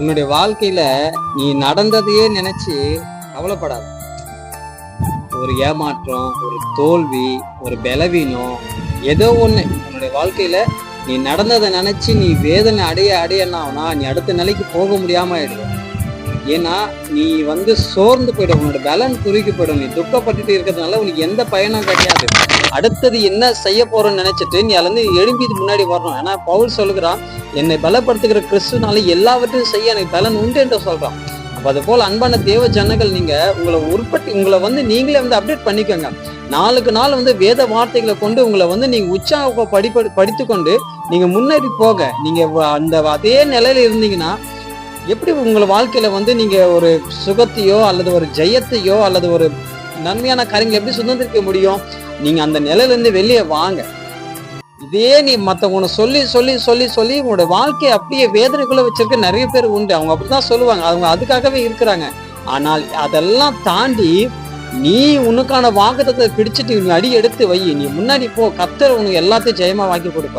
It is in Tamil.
உன்னுடைய வாழ்க்கையில நீ நடந்ததையே நினைச்சு கவலைப்படாத. ஒரு ஏமாற்றம் ஒரு தோல்வி ஒரு பலவீனம் ஏதோ ஒண்ணு உன்னுடைய வாழ்க்கையில நீ நடந்ததை நினைச்சு நீ வேதனை அடைய அடைய நீ அடுத்த நிலைக்கு போக முடியாம ஆயிடுவ ஏன்னா நீ வந்து சோர்ந்து போயிடும் உன்னோட பலன் குறுக்கி போயிடும். நீ துக்கப்பட்டுட்டு இருக்கிறதுனால உனக்கு எந்த பயனும் கிடையாது. அடுத்தது என்ன செய்ய போறோம்னு நினைச்சிட்டு நீ அதுல இருந்து எழும்பி முன்னாடி வரணும். ஏன்னா பவுல் சொல்லுகிறான் என்னை பலப்படுத்துகிற கிறிஸ்துனால எல்லாவற்றையும் செய்ய எனக்கு பலன் உண்டு என்று சொல்றான். அப்ப அது போல அன்பான தேவ ஜனங்கள் நீங்க உங்களை உற்பத்தி உங்களை வந்து நீங்களே வந்து அப்டேட் பண்ணிக்கோங்க. நாளுக்கு நாள் வந்து வேத வார்த்தைகளை கொண்டு உங்களை வந்து நீங்க உற்சாக படி படித்து கொண்டு நீங்க முன்னேறி போக நீங்க அந்த அதே நிலையில இருந்தீங்கன்னா எப்படி உங்களை வாழ்க்கையில வந்து நீங்கள் ஒரு சுகத்தையோ அல்லது ஒரு ஜெயத்தையோ அல்லது ஒரு நன்மையான காரியங்களை எப்படி சுதந்திரிக்க முடியும்? நீங்கள் அந்த நிலையில இருந்து வெளியே வாங்க. இதே நீ மத்தவங்க சொல்லி சொல்லி சொல்லி சொல்லி உங்களோட வாழ்க்கையை அப்படியே வேதனைக்குள்ளே வச்சிருக்க நிறைய பேர் உண்டு. அவங்க அப்படிதான் சொல்லுவாங்க. அவங்க அதுக்காகவே இருக்கிறாங்க. ஆனால் அதெல்லாம் தாண்டி நீ உனக்கான வாக்குத்தத்தை பிடிச்சிட்டு நீ அடி எடுத்து வை. நீ முன்னாடி போ. கத்தர் உனக்கு எல்லாத்தையும் ஜெயமா வாங்கி கொடுப்பார்.